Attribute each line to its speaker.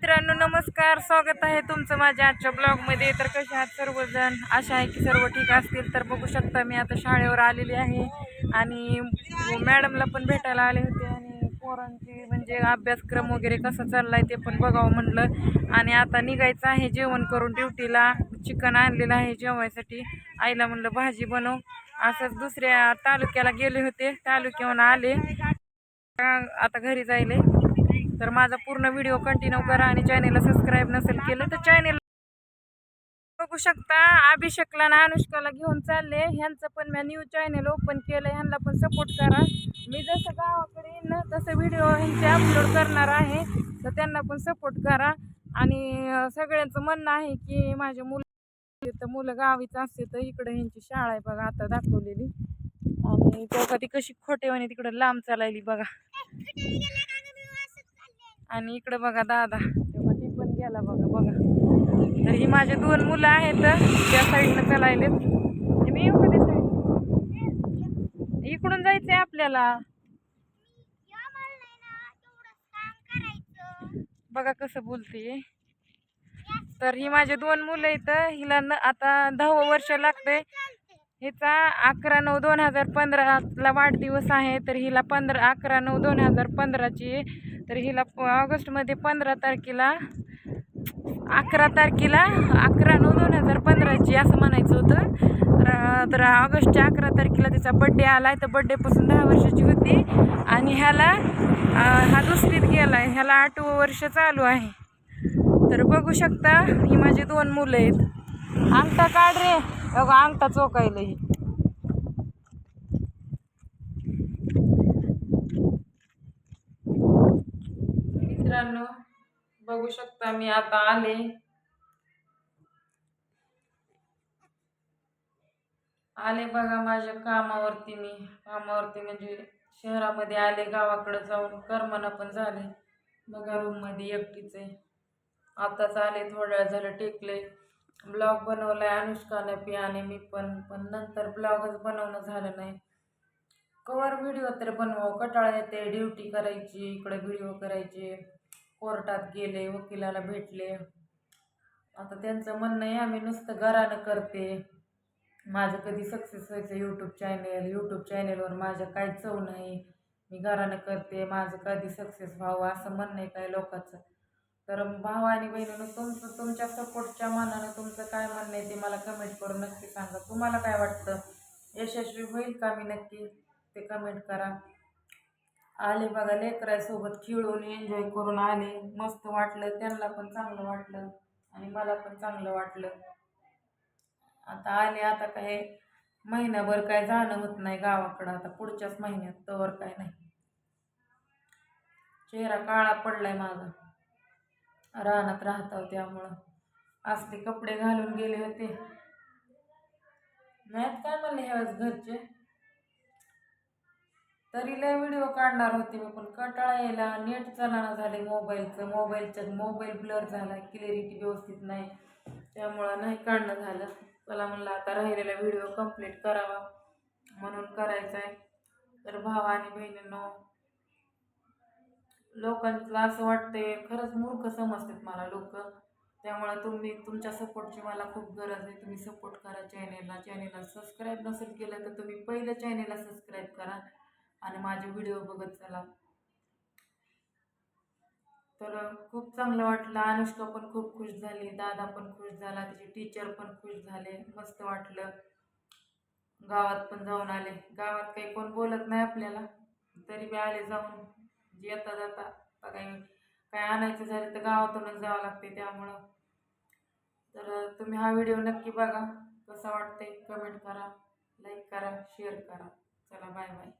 Speaker 1: मित्रांनो नमस्कार. स्वागत आहे तुमचं माझ्या आजच्या ब्लॉगमध्ये. तर कसे आहात सर्वजण? आशा आहे की सर्व ठीक असतील. तर बघू शकता मी आता शाळेवर आलेली आहे. आणि मॅडमला पण भेटायला आले होते. आणि पोरांची म्हणजे अभ्यासक्रम वगैरे कसा चाललाय ते पण बघावं म्हणलं. आणि आता निघायचं आहे जेवण करून ड्युटीला. चिकन आणलेलं आहे जेवायसाठी. आईला म्हणलं भाजी बनव. असंच दुसऱ्या तालुक्याला गेले होते. तालुक्याहून आले. आता घरी जायले. तर माझा पूर्ण व्हिडिओ कंटिन्यू करा आणि चॅनेलला सबस्क्राईब नसेल केलं तर चॅनेल बघू शकता. अभिषेकला ना अनुष्काला घेऊन चालले. ह्यांचं पण मी न्यू चॅनेल ओपन केलं ह्यांना पण सपोर्ट करा. मी जसं गावाकडे येईन ना तसं व्हिडिओ ह्यांचे अपलोड करणार आहे. तर त्यांना पण सपोर्ट करा. आणि सगळ्यांचं म्हणणं आहे की माझे मुलं तर मुलं गावीच असते तर इकडं ह्यांची शाळा आहे बघा आता दाखवलेली. आणि तेव्हा ती कशी खोटेवानी तिकडं लांब चालायली बघा. आणि इकडं बघा दादा. तेव्हा ती पण गेला बघा बघा. तर ही माझे दोन मुलं आहेत त्या साईडनं चालायलेत. हे मी येऊ कधी साईड इकडून जायचंय आपल्याला. बघा कसं बोलते. तर ही माझे दोन मुलं आहेत हिला न आता दहावं वर्ष लागतंय. हिचा अकरा नऊ दोन हजार पंधराला वाढदिवस आहे तर हिला पंधरा अकरा नऊ दोन हजार पंधराची तर हिला प- ऑगस्टमध्ये पंधरा तारखेला अकरा तारखेला अकरा नऊ दोन हजार पंधराची असं म्हणायचं होतं. तर- तर ऑगस्टच्या अकरा तारखेला तिचा बड्डे आला आहे तर बड्डेपासून दहा वर्षाची होती. आणि ह्याला हा दुसरीत गेला आहे ह्याला आठवं वर्ष चालू आहे. तर बघू शकता ही माझी दोन मुलं आहेत. अंगठा काढ रे. बघा अंगठा चोकायला ही. मित्रांनो बघू शकता मी आता आले. आले बघा माझ्या कामावरती मी. कामावरती म्हणजे शहरामध्ये आले गावाकडे जाऊन करमना पण झाले. बघा रूममध्ये एकटीच. आहे आताच आले थोड्या वेळ झालं टेकले. ब्लॉग बनवलाय अनुष्कानं पी आणि मी पण. पण नंतर ब्लॉगच बनवणं झालं नाही. कवर व्हिडिओ तर बनवावं कटाळा येते ड्युटी करायची इकडे व्हिडिओ करायचे. कोर्टात गेले वकिलाला भेटले. आता त्यांचं म्हणणं आहे आम्ही नुसतं घरानं करते. माझं कधी सक्सेस व्हायचं यूट्यूब चॅनेल यूट्यूब चॅनेलवर माझ्या काय चव नाही. मी घरानं करते माझं कधी सक्सेस व्हावं असं म्हणणं आहे काय लोकांचं. तर भाव आणि बहिणीनं तुमचं तुमच्या सपोर्टच्या मानानं तुमचं काय म्हणणं आहे ते मला कमेंट करून नक्की सांगा. तुम्हाला काय वाटतं? यशस्वी होईल का? मी नक्की ते कमेंट करा. आले बघा लेकरासोबत खेळून एन्जॉय करून आले. मस्त वाटलं त्यांना पण चांगलं वाटलं आणि मला पण चांगलं वाटलं. आता आले आता काय महिनाभर काय जाणं होत नाही गावाकडं. आता पुढच्याच महिन्यात तवर काय नाही. चेहरा काळा पडलाय माझा. रानात राहतो त्यामुळं. असले कपडे घालून गेले होते. नाहीत काय म्हणले ह्यावेळेस घरचे? तरी लय व्हिडिओ काढणार होते मी पण कंटाळा यायला नेट चालना झाले मोबाईलचं मोबाईलचं मोबाईल ब्लर झाला क्लिअरिटी व्यवस्थित नाही. त्यामुळं नाही काढणं झालं. मला म्हणलं आता राहिलेला व्हिडिओ कंप्लीट करावा. म्हणून करायचा आहे तर भावा आणि बहिणींनो लोकांना असं वाटते खरंच मूर्ख समजतात मला लोक. त्यामुळं तुम्ही तुमच्या सपोर्टची मला खूप गरज आहे. तुम्ही सपोर्ट करा चॅनेलला चॅनेलला सबस्क्राईब नसेल केलं तर तुम्ही पहिलं चॅनेलला सबस्क्राईब करा. आणि माझे व्हिडिओ बघत चला. तर खूप चांगलं वाटलं. अनुष्का पण खूप खुश झाली. दादा पण खुश झाला. तिचे टीचर पण खुश झाले. मस्त वाटलं. गावात पण जाऊन आले. गावात काही कोण बोलत नाही आपल्याला. तरी बी आले जाऊन. येता जाता. आता काही काय आणायचं झालं तर गावातूनच जावं लागते त्यामुळं. तर तुम्ही हा व्हिडिओ नक्की बघा. कसा वाटते कमेंट करा. लाईक करा. शेअर करा. चला बाय बाय